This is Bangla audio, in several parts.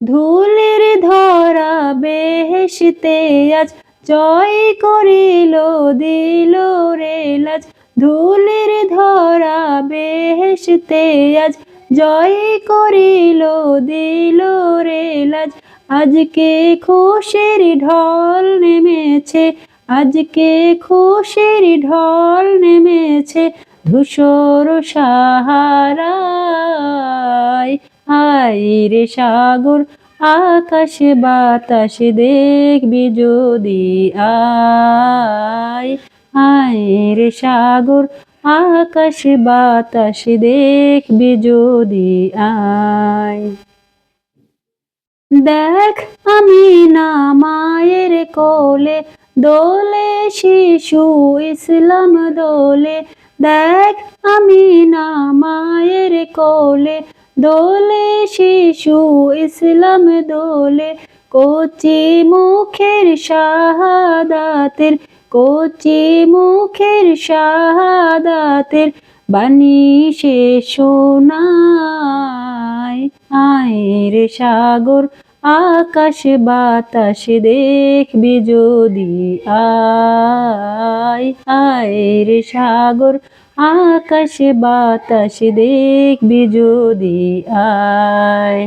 ধুলের ধরা বেহেশতে আজ জয় করিল, দিল রে লাজ। ধুলের ধরা বেহেশতে আজ জয় করিল, দিল রে লাজ। আজকে খুশির ঢল নেমেছে, আজকে খুশির ঢল নেমেছে ধূসর সাহারায়। হাই রে সাগর, আকাশ বাতাস দেখবি যদি আয়। হায় রে সাগর, আকাশ বাতাস দেখবি যদি আয়। দেখ আমি না মায়ের কোলে, দোলে শিশু ইসলাম দোলে। দেখ আমি না মায়ের কোলে দোলে শিশু, ইসলাম দোলে। কচি মুখের শাহাদাতের, কচি মুখের শাহাদাতের বাণী সে শোনায়। আয়ের সাগর আকাশ বাতাস দেখবি যদি আয়, আয়ের সাগর আকাশ বাতাস দেখবি যদি আয়।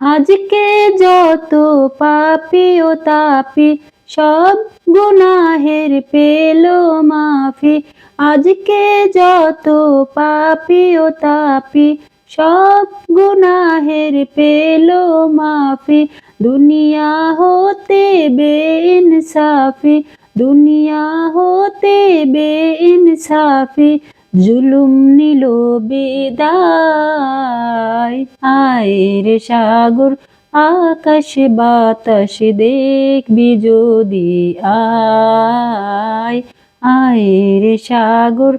আজকে যত পাপি ও তাপি, সব গুনাহের পেল মাফি। আজকে যত পাপি ও তাপি সব গুনাহের পেল মাফি। দুনিয়া হতে বেইনসাফি। দুনিয়া হতে বেইনসাফি। জুলুম নিল বিদায়। আয়ের সাগর, আকাশ, বাতাস দেখবি যদি আয়। আয়ের সাগর